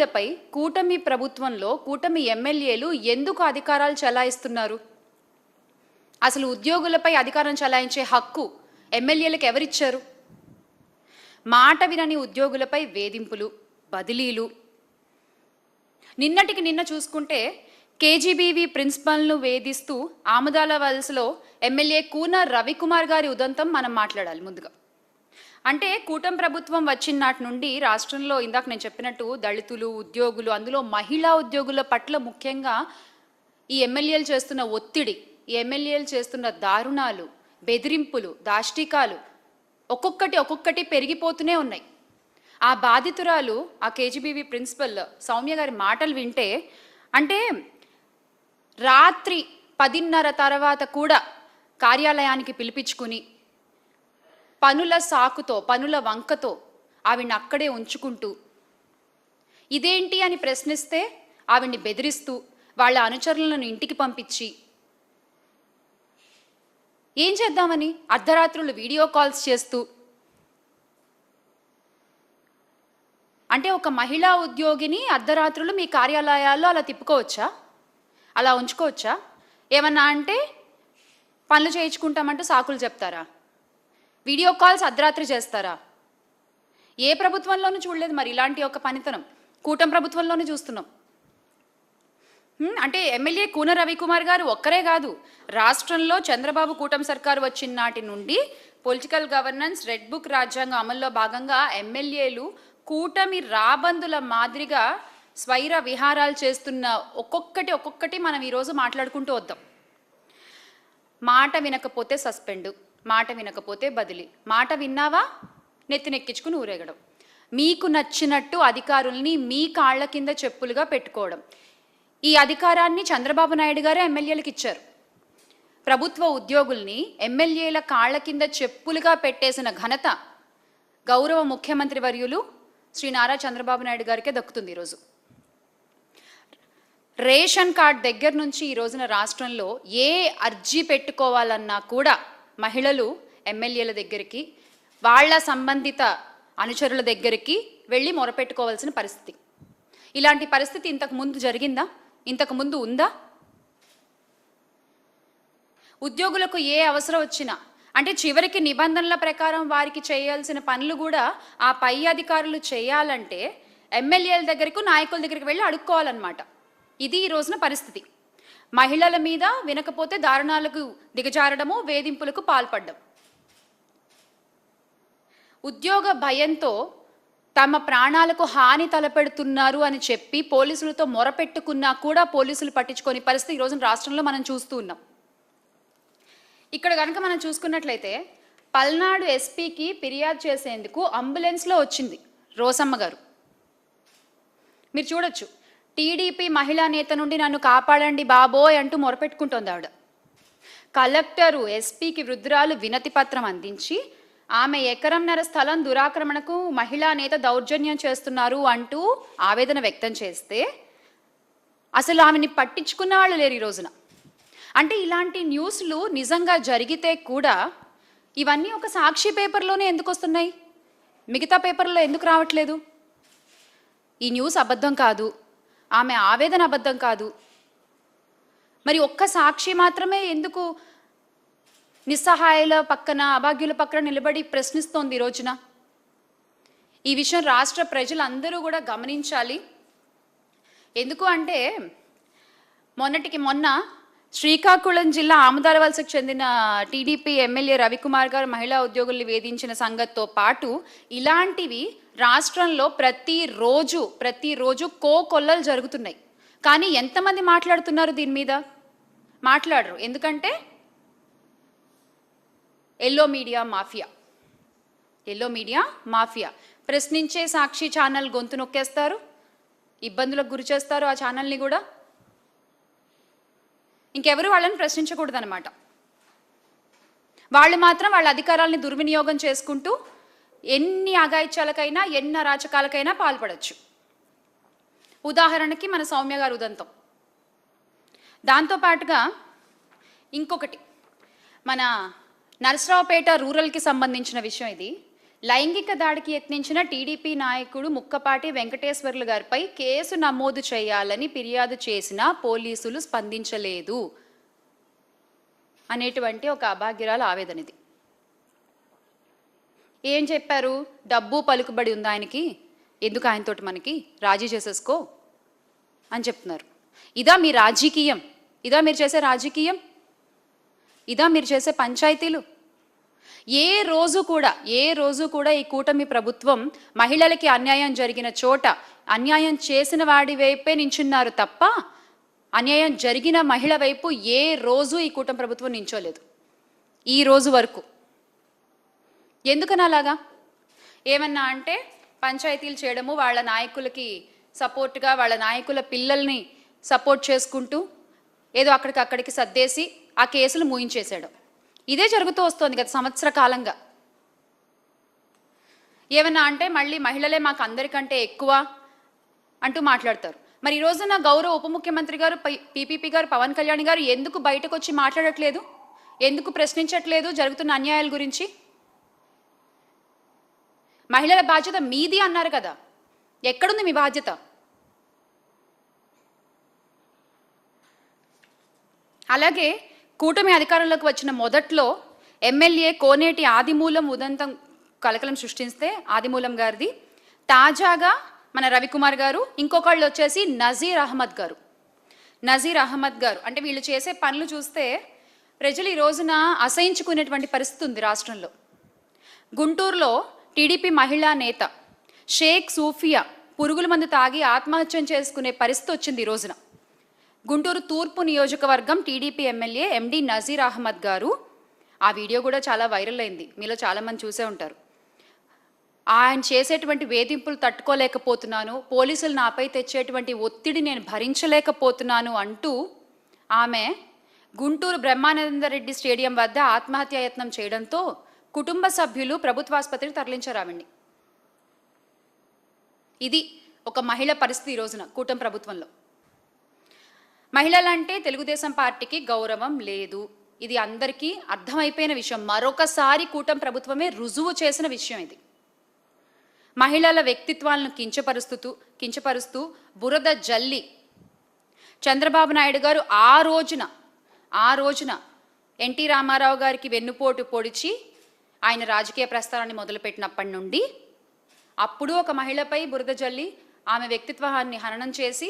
ఉద్యోగులపై కూటమి ప్రభుత్వంలో కూటమి ఎమ్మెల్యేలు ఎందుకు అధికారాలు చెలాయిస్తున్నారు? అసలు ఉద్యోగులపై అధికారం చెలాయించే హక్కు ఎమ్మెల్యేలకు ఎవరిచ్చారు? మాట వినని ఉద్యోగులపై వేధింపులు బదిలీలు. నిన్నటికి నిన్న చూసుకుంటే కేజీబీవీ ప్రిన్సిపల్ను వేధిస్తూ ఆముదాల వలసలో ఎమ్మెల్యే కూన రవికుమార్ గారి ఉదంతం మనం మాట్లాడాలి ముందుగా. అంటే కూటమి ప్రభుత్వం వచ్చిన నాటి నుండి రాష్ట్రంలో ఇందాక నేను చెప్పినట్టు దళితులు ఉద్యోగులు అందులో మహిళా ఉద్యోగుల పట్ల ముఖ్యంగా ఈ ఎమ్మెల్యేలు చేస్తున్న ఒత్తిడి ఈ ఎమ్మెల్యేలు చేస్తున్న దారుణాలు బెదిరింపులు దాష్టికాలు ఒక్కొక్కటి ఒక్కొక్కటి పెరిగిపోతూనే ఉన్నాయి. ఆ బాధితురాలు ఆ కేజీబీవీ ప్రిన్సిపల్ సౌమ్య గారి మాటలు వింటే అంటే రాత్రి పదిన్నర తర్వాత కూడా కార్యాలయానికి పిలిపించుకుని పనుల సాకుతో పనుల వంకతో ఆవిడ్ని అక్కడే ఉంచుకుంటూ ఇదేంటి అని ప్రశ్నిస్తే ఆవిడ్ని బెదిరిస్తూ వాళ్ళ అనుచరులను ఇంటికి పంపించి ఏం చేద్దామని అర్ధరాత్రులు వీడియో కాల్స్ చేస్తూ అంటే ఒక మహిళా ఉద్యోగిని అర్ధరాత్రులు మీ కార్యాలయాల్లో అలా తిప్పుకోవచ్చా? అలా ఉంచుకోవచ్చా? ఏమన్నా అంటే పనులు చేయించుకుంటామంటూ సాకులు చెప్తారా? వీడియో కాల్స్ అర్ధరాత్రి చేస్తారా? ఏ ప్రభుత్వంలోనూ చూడలేదు మరి ఇలాంటి ఒక పనితనం. కూటమి ప్రభుత్వంలోనే చూస్తున్నాం. అంటే ఎమ్మెల్యే కూన రవికుమార్ గారు ఒక్కరే కాదు. రాష్ట్రంలో చంద్రబాబు కూటమి సర్కారు వచ్చిన నాటి నుండి పొలిటికల్ గవర్నెన్స్ రెడ్ బుక్ రాజ్యాంగం అమల్లో భాగంగా ఎమ్మెల్యేలు కూటమి రాబందుల మాదిరిగా స్వైర విహారాలు చేస్తున్న ఒక్కొక్కటి ఒక్కొక్కటి మనం ఈరోజు మాట్లాడుకుంటూ వద్దాం. మాట వినకపోతే సస్పెండ్. మాట వినకపోతే బదిలీ. మాట విన్నావా? నెత్తినెక్కించుకుని ఊరేగడం. మీకు నచ్చినట్టు అధికారుల్ని మీ కాళ్ళ కింద చెప్పులుగా పెట్టుకోవడం. ఈ అధికారాన్ని చంద్రబాబు నాయుడు గారే ఎమ్మెల్యేలకు ఇచ్చారు. ప్రభుత్వ ఉద్యోగుల్ని ఎమ్మెల్యేల కాళ్ళ కింద చెప్పులుగా పెట్టేసిన ఘనత గౌరవ ముఖ్యమంత్రి వర్యులు శ్రీ నారా చంద్రబాబు నాయుడు గారికే దక్కుతుంది ఈరోజు. రేషన్ కార్డ్ దగ్గర నుంచి ఈ రోజున రాష్ట్రంలో ఏ అర్జీ పెట్టుకోవాలన్నా కూడా మహిళలు ఎమ్మెల్యేల దగ్గరికి వాళ్ళ సంబంధిత అనుచరుల దగ్గరికి వెళ్ళి మొరపెట్టుకోవాల్సిన పరిస్థితి. ఇలాంటి పరిస్థితి ఇంతకు ముందు జరిగిందా? ఇంతకు ముందు ఉందా? ఉద్యోగులకు ఏ అవసరం వచ్చినా అంటే చివరికి నిబంధనల ప్రకారం వారికి చేయాల్సిన పనులు కూడా ఆ పై అధికారులు చేయాలంటే ఎమ్మెల్యేల దగ్గరకు నాయకుల దగ్గరికి వెళ్ళి అడుక్కోవాలన్నమాట. ఇది ఈ రోజున పరిస్థితి. మహిళల మీద వినకపోతే దారుణాలకు దిగజారడము వేధింపులకు పాల్పడ్డం. ఉద్యోగ భయంతో తమ ప్రాణాలకు హాని తలపెడుతున్నారు అని చెప్పి పోలీసులతో మొరపెట్టుకున్నా కూడా పోలీసులు పట్టించుకొని పరిస్థితి ఈ రోజున రాష్ట్రంలో మనం చూస్తూ ఉన్నాం. ఇక్కడ కనుక మనం చూసుకున్నట్లయితే పల్నాడు ఎస్పీకి ఫిర్యాదు చేసేందుకు అంబులెన్స్లో వచ్చింది రోసమ్మ గారు. మీరు చూడొచ్చు. టీడీపీ మహిళా నేత నుండి నన్ను కాపాడండి బాబోయ్ అంటూ మొరపెట్టుకుంటోంది ఆవిడ. కలెక్టరు ఎస్పీకి వృద్ధురాలు వినతి పత్రం అందించి ఆమె ఎకరంన్నర స్థలం దురాక్రమణకు మహిళా నేత దౌర్జన్యం చేస్తున్నారు అంటూ ఆవేదన వ్యక్తం చేస్తే అసలు ఆమెని పట్టించుకున్న వాళ్ళు లేరు ఈ రోజున. అంటే ఇలాంటి న్యూస్లు నిజంగా జరిగితే కూడా ఇవన్నీ ఒక సాక్షి పేపర్లోనే ఎందుకు వస్తున్నాయి? మిగతా పేపర్లో ఎందుకు రావట్లేదు? ఈ న్యూస్ అబద్ధం కాదు. ఆమె ఆవేదన అబద్ధం కాదు. మరి ఒక్క సాక్షి మాత్రమే ఎందుకు నిస్సహాయాల పక్కన అభాగ్యుల పక్కన నిలబడి ప్రశ్నిస్తోంది ఈ రోజున? ఈ విషయం రాష్ట్ర ప్రజలందరూ కూడా గమనించాలి. ఎందుకు అంటే మొన్నటికి మొన్న శ్రీకాకుళం జిల్లా ఆమదాలవలసకు చెందిన టీడీపీ ఎమ్మెల్యే రవికుమార్ గారు మహిళా ఉద్యోగుల్ని వేధించిన సంగతితో పాటు ఇలాంటివి రాష్ట్రంలో ప్రతిరోజు ప్రతిరోజు కోకొల్లలు జరుగుతున్నాయి. కానీ ఎంతమంది మాట్లాడుతున్నారు దీని మీద? మాట్లాడరు. ఎందుకంటే yellow media mafia. Yellow media mafia. ప్రశ్నించే సాక్షి ఛానల్ గొంతు నొక్కేస్తారు. ఇబ్బందులకు గురి చేస్తారు ఆ ఛానల్ని కూడా. ఇంకెవరు వాళ్ళని ప్రశ్నించకూడదనమాట వాళ్ళు మాత్రం వాళ్ళ అధికారాలని దుర్వినియోగం చేసుకుంటూ ఎన్ని అఘాయిత్యాలకైనా ఎన్ని అరాచకాలకైనా పాల్పడచ్చు. ఉదాహరణకి మన సౌమ్య గారు ఉదంతం. దాంతోపాటుగా ఇంకొకటి. మన నరసరావుపేట రూరల్కి సంబంధించిన విషయం ఇది. లైంగిక దాడికి యత్నించిన టీడీపీ నాయకుడు ముక్కపాటి వెంకటేశ్వర్లు గారిపై కేసు నమోదు చేయాలని ఫిర్యాదు చేసినా పోలీసులు స్పందించలేదు. అనేటువంటి ఒక అభాగ్యురాల ఆవేదన ఇది. ఏం చెప్పారు? డబ్బు పలుకుబడి ఉంది ఆయనకి? ఎందుకు ఆయనతోటి మనకి? రాజీ చేసేసుకో అని చెప్తున్నారు. ఇదా మీ రాజకీయం. ఇదా మీరు చేసే రాజకీయం? ఇదా మీరు చేసే పంచాయతీలు? ఏ రోజు కూడా ఏ రోజు కూడా ఈ కూటమి ప్రభుత్వం మహిళలకి అన్యాయం జరిగిన చోట అన్యాయం చేసిన వాడి వైపే నించున్నారు తప్ప అన్యాయం జరిగిన మహిళ వైపు ఏ రోజు ఈ కూటమి ప్రభుత్వం నించోలేదు. ఈ రోజు వరకు. ఎందుకని అలాగా ఏమన్నా అంటే పంచాయతీలు చేయడము వాళ్ళ నాయకులకి సపోర్ట్గా వాళ్ళ నాయకుల పిల్లల్ని సపోర్ట్ చేసుకుంటూ ఏదో అక్కడికి అక్కడికి సర్దేసి ఆ కేసులు మూయించేశాడు. ఇదే జరుగుతూ వస్తోంది గత సంవత్సర కాలంగా. ఏమన్నా అంటే మళ్ళీ మహిళలే మాకు అందరికంటే ఎక్కువ అంటూ మాట్లాడతారు. మరి ఈ రోజున గౌరవ ఉప ముఖ్యమంత్రి గారు పీపీపీ గారు పవన్ కళ్యాణ్ గారు ఎందుకు బయటకు వచ్చి మాట్లాడట్లేదు? ఎందుకు ప్రశ్నించట్లేదు జరుగుతున్న అన్యాయాల గురించి? మహిళల బాధ్యత మీది అన్నారు కదా. ఎక్కడుంది మీ బాధ్యత? అలాగే కూటమి అధికారంలోకి వచ్చిన మొదట్లో ఎమ్మెల్యే కోనేటి ఆదిమూలం ఉదంతం కలకలం సృష్టిస్తే ఆదిమూలం గారిది. తాజాగా మన రవికుమార్ గారు ఇంకొకళ్ళు వచ్చేసి నజీర్ అహ్మద్ గారు. నజీర్ అహ్మద్ గారు. అంటే వీళ్ళు చేసే పనులు చూస్తే ప్రజలు ఈ రోజున అసహించుకునేటువంటి పరిస్థితి ఉంది రాష్ట్రంలో. గుంటూరులో టీడీపీ మహిళా నేత షేక్ సూఫియా పురుగుల మందు తాగి ఆత్మహత్యం చేసుకునే పరిస్థితి వచ్చింది ఈ రోజున. గుంటూరు తూర్పు నియోజకవర్గం TDP MLA MD Nazeer Ahmed garu. ఆ వీడియో కూడా చాలా వైరల్ అయింది. మీలో చాలామంది చూసే ఉంటారు. ఆయన చేసేటువంటి వేధింపులు తట్టుకోలేకపోతున్నాను. పోలీసులు నాపై తెచ్చేటువంటి ఒత్తిడి నేను భరించలేకపోతున్నాను అంటూ ఆమె గుంటూరు బ్రహ్మానందరెడ్డి స్టేడియం వద్ద ఆత్మహత్యాయత్నం చేయడంతో కుటుంబ సభ్యులు ప్రభుత్వాసుపత్రికి తరలించారు ఇది ఒక మహిళ పరిస్థితి ఈ రోజున కూటమి ప్రభుత్వంలో. మహిళలంటే తెలుగుదేశం పార్టీకి గౌరవం లేదు. ఇది అందరికీ అర్థమైపోయిన విషయం. మరొకసారి కూటమి ప్రభుత్వమే రుజువు చేసిన విషయం ఇది. మహిళల వ్యక్తిత్వాలను కించపరుస్తూ కించపరుస్తూ బురద జల్లి చంద్రబాబు నాయుడు గారు ఆ రోజున ఆ రోజున ఎన్టీ రామారావు గారికి వెన్నుపోటు పొడిచి ఆయన రాజకీయ ప్రస్థానాన్ని మొదలుపెట్టినప్పటి నుండి అప్పుడు ఒక మహిళపై బురద జల్లి ఆమె వ్యక్తిత్వాన్ని హననం చేసి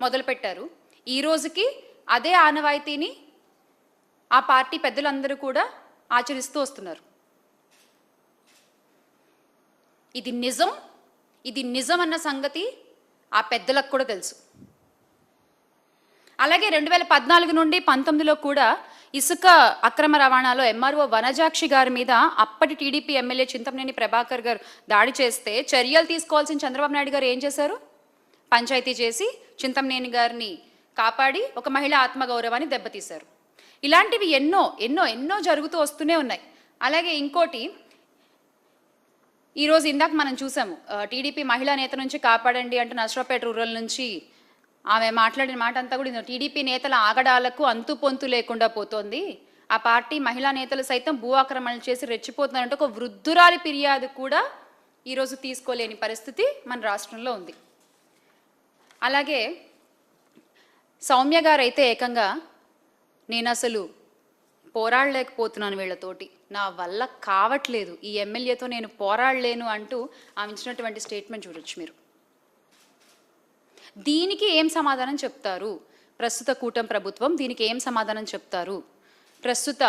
మొదలుపెట్టారు. ఈ రోజుకి అదే ఆనవాయితీని ఆ పార్టీ పెద్దలందరూ కూడా ఆచరిస్తూ వస్తున్నారు. ఇది నిజం ఇది నిజం అన్న సంగతి ఆ పెద్దలకు కూడా తెలుసు. అలాగే రెండు వేల పద్నాలుగు నుండి పంతొమ్మిదిలో కూడా ఇసుక అక్రమ రవాణాలో ఎంఆర్ఓ వనజాక్షి గారి మీద అప్పటి టీడీపీ ఎమ్మెల్యే చింతమనేని ప్రభాకర్ గారు దాడి చేస్తే చర్యలు తీసుకోవాల్సిన చంద్రబాబు నాయుడు గారు ఏం చేశారు? పంచాయతీ చేసి చింతమనేని గారిని కాపాడి ఒక మహిళ ఆత్మగౌరవాన్ని దెబ్బతీశారు. ఇలాంటివి ఎన్నో ఎన్నో ఎన్నో జరుగుతూ వస్తూనే ఉన్నాయి. అలాగే ఇంకోటి ఈరోజు ఇందాక మనం చూసాము టీడీపీ మహిళా నేత నుంచి కాపాడండి అంటూ నర్సరావుపేట రూరల్ నుంచి ఆమె మాట్లాడిన మాట అంతా కూడా టీడీపీ నేతల ఆగడాలకు అంతు పొంతు లేకుండా పోతోంది. ఆ పార్టీ మహిళా నేతలు సైతం భూ ఆక్రమణలు చేసి రెచ్చిపోతున్నారంటే ఒక వృద్ధురాలి ఫిర్యాదు కూడా ఈరోజు తీసుకోలేని పరిస్థితి మన రాష్ట్రంలో ఉంది. అలాగే సౌమ్య గారైతే ఏకంగా నేను అసలు పోరాడలేకపోతున్నాను వీళ్ళతోటి. నా వల్ల కావట్లేదు. ఈ ఎమ్మెల్యేతో నేను పోరాడలేను అంటూ ఆమె ఇచ్చినటువంటి స్టేట్మెంట్ చూడొచ్చు మీరు. దీనికి ఏం సమాధానం చెప్తారు? ప్రస్తుత కూటమి ప్రభుత్వం దీనికి ఏం సమాధానం చెప్తారు? ప్రస్తుత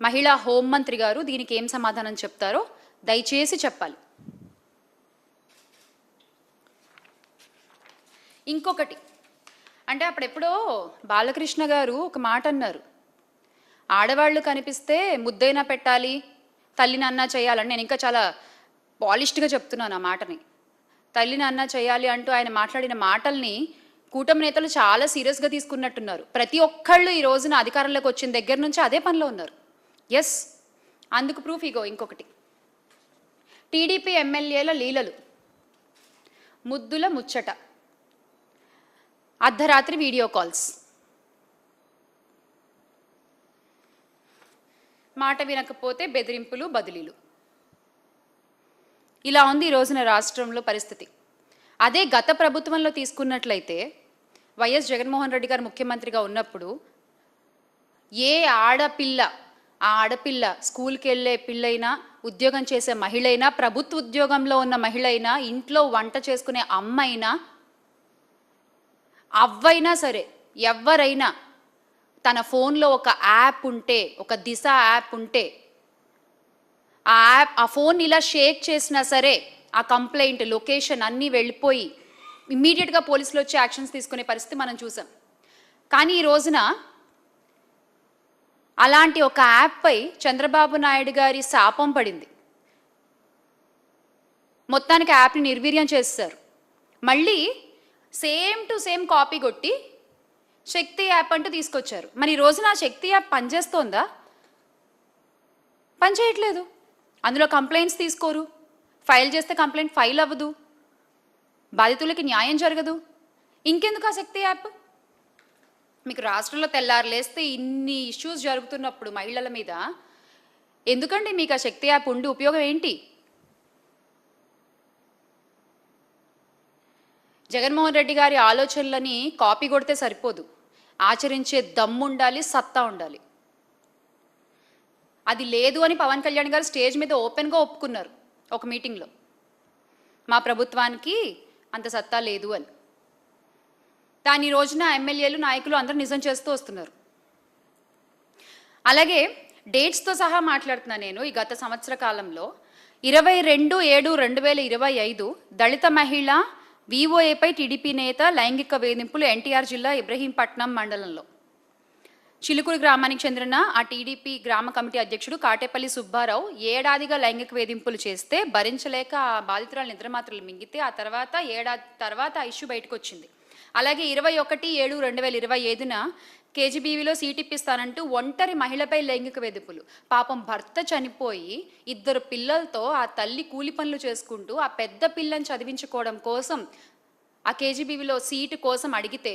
మహిళా హోంమంత్రి గారు దీనికి ఏం సమాధానం చెప్తారో దయచేసి చెప్పాలి. ఇంకొకటి అంటే అప్పుడెప్పుడో బాలకృష్ణ గారు ఒక మాట అన్నారు. ఆడవాళ్ళు కనిపిస్తే ముద్దైనా పెట్టాలి తల్లిని అన్నా చేయాలని నేను ఇంకా చాలా పాలిష్డ్గా చెప్తున్నాను ఆ మాటని. తల్లిని అన్నా చేయాలి అంటూ ఆయన మాట్లాడిన మాటల్ని కూటమి నేతలు చాలా సీరియస్గా తీసుకున్నట్టున్నారు. ప్రతి ఒక్కళ్ళు ఈ రోజున అధికారంలోకి వచ్చిన దగ్గర నుంచి అదే పనిలో ఉన్నారు. ఎస్ అందుకు ప్రూఫ్ ఇగో ఇంకొకటి. టీడీపీ ఎమ్మెల్యేల లీలలు. ముద్దుల ముచ్చట. అర్ధరాత్రి వీడియో కాల్స్. మాట వినకపోతే బెదిరింపులు బదిలీలు. ఇలా ఉంది ఈ రోజున రాష్ట్రంలో పరిస్థితి. అదే గత ప్రభుత్వంలో తీసుకున్నట్లయితే వైఎస్ జగన్మోహన్ రెడ్డి గారు ముఖ్యమంత్రిగా ఉన్నప్పుడు ఏ ఆడపిల్ల ఆ ఆడపిల్ల స్కూల్కి వెళ్ళే పిల్లైనా ఉద్యోగం చేసే మహిళ అయినా ప్రభుత్వ ఉద్యోగంలో ఉన్న మహిళ అయినా ఇంట్లో వంట చేసుకునే అమ్మైనా అవ్వైనా సరే ఎవరైనా తన ఫోన్లో ఒక యాప్ ఉంటే ఒక దిశ యాప్ ఉంటే ఆ యాప్ ఆ ఫోన్ ఇలా షేక్ చేసినా సరే ఆ కంప్లైంట్ లొకేషన్ అన్నీ వెళ్ళిపోయి ఇమ్మీడియట్గా పోలీసులు వచ్చి యాక్షన్స్ తీసుకునే పరిస్థితి మనం చూసాం. కానీ ఈ రోజున అలాంటి ఒక యాప్పై చంద్రబాబు నాయుడు గారి శాపం పడింది. మొత్తానికి యాప్ని నిర్వీర్యం చేస్తారు మళ్ళీ సేమ్ టు సేమ్ కాపీ కొట్టి శక్తి యాప్ అంటూ తీసుకొచ్చారు. మరి ఈ రోజున ఆ శక్తి యాప్ పనిచేస్తోందా? పనిచేయట్లేదు. అందులో కంప్లైంట్స్ తీసుకోరు. ఫైల్ చేస్తే కంప్లైంట్ ఫైల్ అవ్వదు. బాధితులకి న్యాయం జరగదు. ఇంకెందుకు ఆ శక్తి యాప్? మీకు రాష్ట్రంలో తెల్లారు లేస్తే ఇన్ని ఇష్యూస్ జరుగుతున్నప్పుడు మహిళల మీద ఎందుకండి మీకు ఆ శక్తి యాప్ ఉండి ఉపయోగం ఏంటి? జగన్మోహన్ రెడ్డి గారి ఆలోచనలని కాపీ కొడితే సరిపోదు. ఆచరించే దమ్ము ఉండాలి సత్తా ఉండాలి. అది లేదు అని పవన్ కళ్యాణ్ గారు స్టేజ్ మీద ఓపెన్గా ఒప్పుకున్నారు ఒక మీటింగ్లో. మా ప్రభుత్వానికి అంత సత్తా లేదు అని. దాని రోజున ఎమ్మెల్యేలు నాయకులు అందరూ నిజం చేస్తూ వస్తున్నారు. అలాగే డేట్స్తో సహా మాట్లాడుతున్నా నేను ఈ గత సంవత్సర కాలంలో. ఇరవై రెండు ఏడు రెండు వేల ఇరవై ఐదు దళిత మహిళ వీఓఏపై టీడీపీ నేత లైంగిక వేధింపులు ఎన్టీఆర్ జిల్లా ఇబ్రహీంపట్నం మండలంలో. చిలుకూరు గ్రామానికి చెందిన ఆ టీడీపీ గ్రామ కమిటీ అధ్యక్షుడు కాటేపల్లి సుబ్బారావు ఏడాదిగా లైంగిక వేధింపులు చేస్తే భరించలేక ఆ బాధితురాలు నిద్రమాత్రలు మింగితే ఆ తర్వాత ఏడాది తర్వాత ఆ ఇష్యూ బయటకు వచ్చింది అలాగే ఇరవై ఒకటి ఏడు రెండు వేల ఇరవై ఐదున కేజీబీవీలో సీట్ ఇప్పిస్తానంటూ ఒంటరి మహిళపై లైంగిక వేధింపులు. పాపం భర్త చనిపోయి ఇద్దరు పిల్లలతో ఆ తల్లి కూలి పనులు చేసుకుంటూ ఆ పెద్ద పిల్లని చదివించుకోవడం కోసం ఆ కేజీబీవీలో సీటు కోసం అడిగితే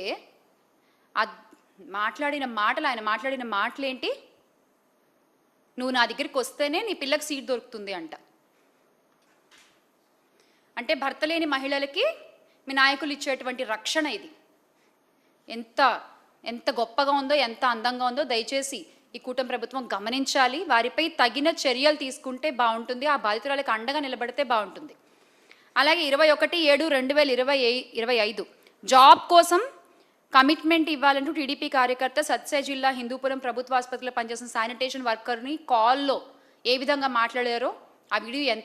ఆ మాట్లాడిన మాటలు ఆయన మాట్లాడిన మాటలేంటి? నువ్వు నా దగ్గరికి వస్తేనే నీ పిల్లకి సీట్ దొరుకుతుంది అంట. అంటే భర్త లేని మహిళలకి మీ నాయకులు ఇచ్చేటువంటి రక్షణ ఇది. ఎంత ఎంత గొప్పగా ఉందో ఎంత అందంగా ఉందో దయచేసి ఈ కూటమి ప్రభుత్వం గమనించాలి. వారిపై తగిన చర్యలు తీసుకుంటే బాగుంటుంది. ఆ బాధితురాలకు అండగా నిలబడితే బాగుంటుంది. అలాగే ఇరవై ఒకటి ఏడు రెండు వేల ఇరవై ఇరవై ఐదు. జాబ్ కోసం కమిట్మెంట్ ఇవ్వాలంటూ టీడీపీ కార్యకర్త సత్సాయి జిల్లా హిందూపురం ప్రభుత్వ ఆసుపత్రిలో పనిచేసిన శానిటేషన్ వర్కర్ని కాల్లో ఏ విధంగా మాట్లాడారో ఆ వీడియో ఎంత